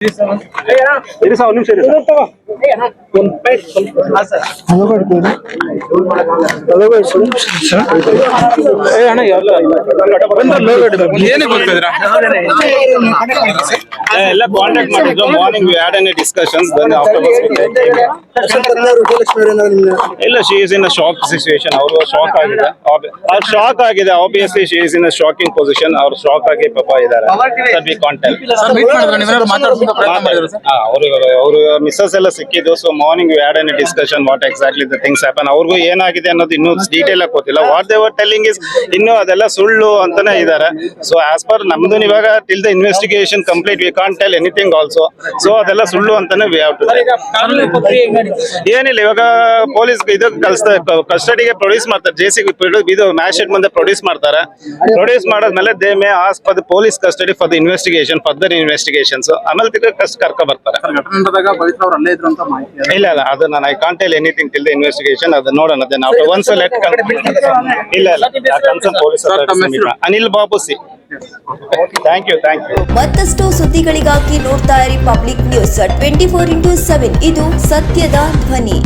ಇರಿ ಸರ್ ಒಂದು ನಿಮಿಷ ಇರಿ ಸರ್. ಏ ಅಣ್ಣ ಎಲ್ಲ ಏನಕ್ಕೆ ಬರ್ತಿದ್ದೀರಾ? ಎಲ್ಲ ಕಾಂಟ್ಯಾಕ್ಟ್ ಮಾಡಿದ್ರು ಮಾರ್ನಿಂಗ್ ಹ್ಯಾಡ್ ಎನಿ ಡಿಸ್ಕಷನ್ಸ್ ಇಲ್ಲ she is in a shock situation ಅವರು ಶಾಕ್ ಆಗಿದೆ. ಅವ್ರು ಶಾಕ್ ಆಗಿದೆ. Obviously she is in a shocking position ಅವ್ರು ಶಾಕ್ ಆಗಿ ಪಾಪ ಇದ್ದಾರೆ. ಸರ್ ವಿ ಕಾಂಟ್ಯಾಕ್ಟ್ ಅವರು ಅವರು ಮಿಸ್ಸಸ್ ಎಲ್ಲ ಸಿಕ್ಕಿದ್ದು so morning we had any discussion what exactly the things happen ಅವ್ರಿಗೂ ಏನಾಗಿದೆ ಅನ್ನೋದು ಇನ್ನೂ ಡೀಟೇಲ್ ಆಗಿ ಗೊತ್ತಿಲ್ಲ. ವಾಟ್ ದೇವರ್ ಟೆಲ್ಲಿಂಗ್ ಇಸ್ ಇನ್ನೂ ಅದೆಲ್ಲ ಸುಳ್ಳು ಅಂತಾನೆ ಇದ್ದಾರೆ ಸೊ ಆಸ್ ಪರ್ ನಮ್ದು ಇವಾಗ till the investigation complete we can't tell anything also so ಅದೆಲ್ಲ ಸುಳ್ಳು ಅಂತಾನೆ ವಿ ಹ್ಯಾವ್ ಟು ಏನಿಲ್ಲ, ಇವಾಗ ಪೊಲೀಸ್ ಇದು ಕಲ್ಸ್ತಾ ಕಸ್ಟಡಿಗೆ ಪ್ರೊಡ್ಯೂಸ್ ಮಾಡ್ತಾರೆ. ಜೆ ಸಿ ಇದು ಮ್ಯಾಚ್ ಶೀಟ್ ಮುಂದೆ ಪ್ರೊಡ್ಯೂಸ್ ಮಾಡ್ತಾರೆ. ಪ್ರೊಡ್ಯೂಸ್ ಮಾಡಾದ್ಮೇಲೆ they may ask for the police custody for the investigation further investigations ಆಮೇಲೆ ತಿರ್ಗಿ ಕರ್ಕೊ ಬರ್ತಾರೆ. ಘಟನೆ ನಡೆದಾಗ ಪವಿತ್ರ ಅವ್ರು ಅಲ್ಲೇ ಇದ್ರು ಅಂತ ಮಾಹಿತಿ ಇಲ್ಲ ಇಲ್ಲ ಅದು ನಾನು I can't tell anything till the investigation ಅದು ನೋಡೋಣ ದೆನ್ ಆಫ್ಟರ್ ಒನ್ಸ್ ಲೆಟ್ ಇಲ್ಲ ಇಲ್ಲ concern police Anil Babu C. Thank you thank you ಮತ್ತಷ್ಟು ಸುದ್ದಿಗಳಿಗಾಗಿ ನೋಡ್ತಾ ಇರಿ public news twenty four into seven ಇದು ಸತ್ಯದ ಧ್ವನಿ.